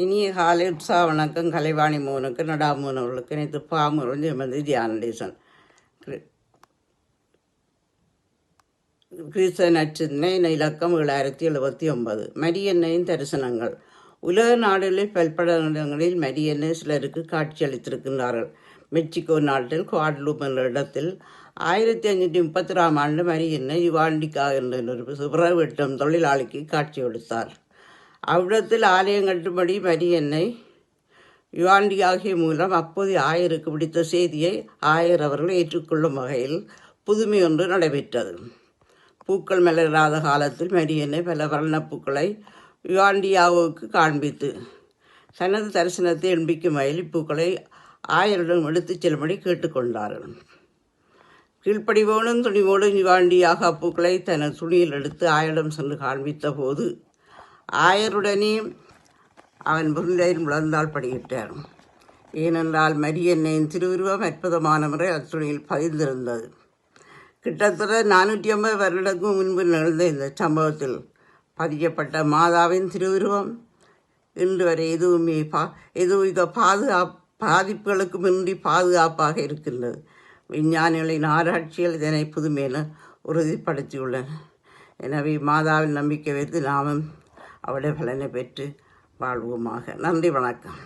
இனிய காலை உற்சாக வணக்கம் கலைவாணி மோகனுக்கு நடாமோன் அவர்களுக்கு நேற்று பாமுரன் ஜெமதி தியானடேசன் கிறிஸ்த நச்சினை இலக்கம் ஏழாயிரத்தி எழுபத்தி ஒன்பது மரியன்னையின் தரிசனங்கள் உலக நாடுகளில் பல்பட இடங்களில் மரியன்னை சிலருக்கு காட்சியளித்திருக்கின்றார்கள் மெக்சிகோ நாட்டில் குவாட்லூப் என்ற இடத்தில் ஆயிரத்தி அஞ்சூற்றி முப்பத்தி ஆண்டு மரியன்னை யுவாண்டிகா என்ற ஒரு சுபர வெட்டும் தொழிலாளிக்கு காட்சி கொடுத்தார் அவ்விடத்தில் ஆலயம் கட்டும்படி மரியன்னை யுவாண்டி ஆகிய மூலம் அப்போதைய ஆயருக்கு பிடித்த செய்தியை ஆயர் அவர்கள் ஏற்றுக்கொள்ளும் வகையில் புதுமை ஒன்று நடைபெற்றது. பூக்கள் மலராத காலத்தில் மரியன்னை பல வர்ணப்பூக்களை யுவாண்டியாவுக்கு காண்பித்து சனது தரிசனத்தை எண்பிக்கும் வகையில் இப்பூக்களை ஆயரிடம் எடுத்துச் செல்லும்படி கேட்டுக்கொண்டார்கள் கீழ்ப்படிவோடும் துணிவோடும் யுவாண்டியாக அப்பூக்களை தனது துணியில் எடுத்து ஆயரிடம் சென்று காண்பித்த போது ஆயருடனே அவன் முருந்தையில் முழந்தால் படியிட்டார். ஏனென்றால் மரியன்னையின் திருவுருவம் அற்புதமான முறை அத்துணையில் பதிந்திருந்தது. கிட்டத்தட்ட நானூற்றி ஐம்பது வருடத்துக்கு முன்பு நிகழ்ந்த இந்த சம்பவத்தில் பதிக்கப்பட்ட மாதாவின் திருவுருவம் இன்று வரை எதுவுமே பா எதுவித பாதுகா பாதிப்புகளுக்குமின்றி பாதுகாப்பாக இருக்கின்றது. விஞ்ஞானிகளின் ஆராய்ச்சிகள் இதனை புதுமையில உறுதிப்படுத்தியுள்ளன. எனவே மாதாவின் நம்பிக்கை வைத்து நாமும் அவருடைய பலனை பெற்று வாழ்வோமாக. நன்றி வணக்கம்.